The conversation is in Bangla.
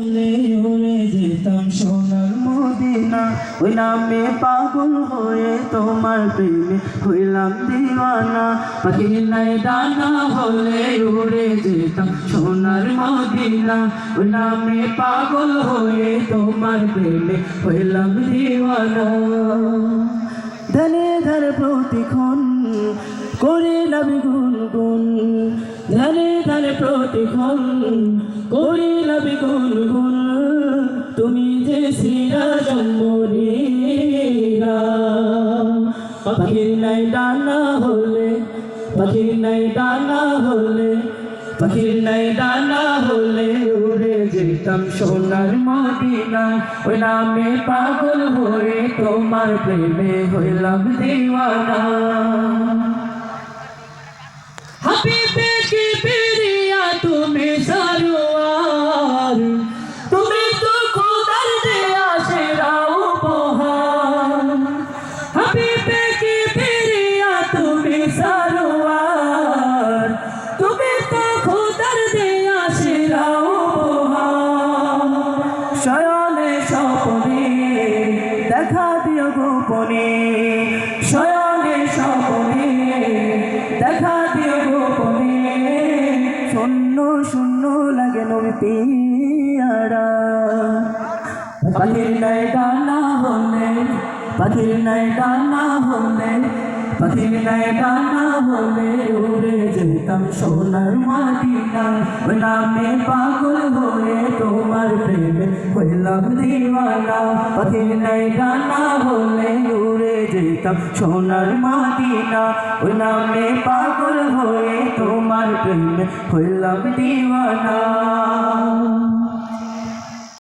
উড়ে যেতাম সোনার মদিনা। ওই নামে পাগল হয়ে তোমার প্রেমে হইলাম দিওয়ানা। পাখির নাই ডানা হলে উড়ে যেতাম সোনার মদিনা। ওই নামে পাগল হয়ে তোমার প্রেমে হইলাম দিওয়ানা। ধনে ধর প্রতিক্ষণ করে লাভি গুন গুন ধনে ধরে প্রতিক্ষণ করে লাভি গুন গুন তুমি যে শ্রীরা জন্মনীরা পাখির নাই ডানা হলে, পাখির নাই ডানা হলে, পাখির নাই ডানা হলে উড়ে যেতাম সোনার মদিনা ওই নামে পাগল হয়ে তোমার প্রেমে হইলাম দিওয়ানা। হাবিবে কি গোপনে শয়নে স্বপনে, দেখা দিও গোপনে। শূন্য শূন্য লাগে নবী পিয়ারা। পাখির নাই ডানা হলে, পাখির নাই ডানা হলে পাখির নাই ডানা হলে উড়ে যেতাম সোনার ওই নামে পাগল হয়ে তোমার প্রেমে হইলাম দিওয়ানা। পাখির নাই ডানা হলে উড়ে যেতাম সোনার মাদিনা ওই নামে পাগল হয়ে তোমার প্রেমে হইলাম দিওয়ানা।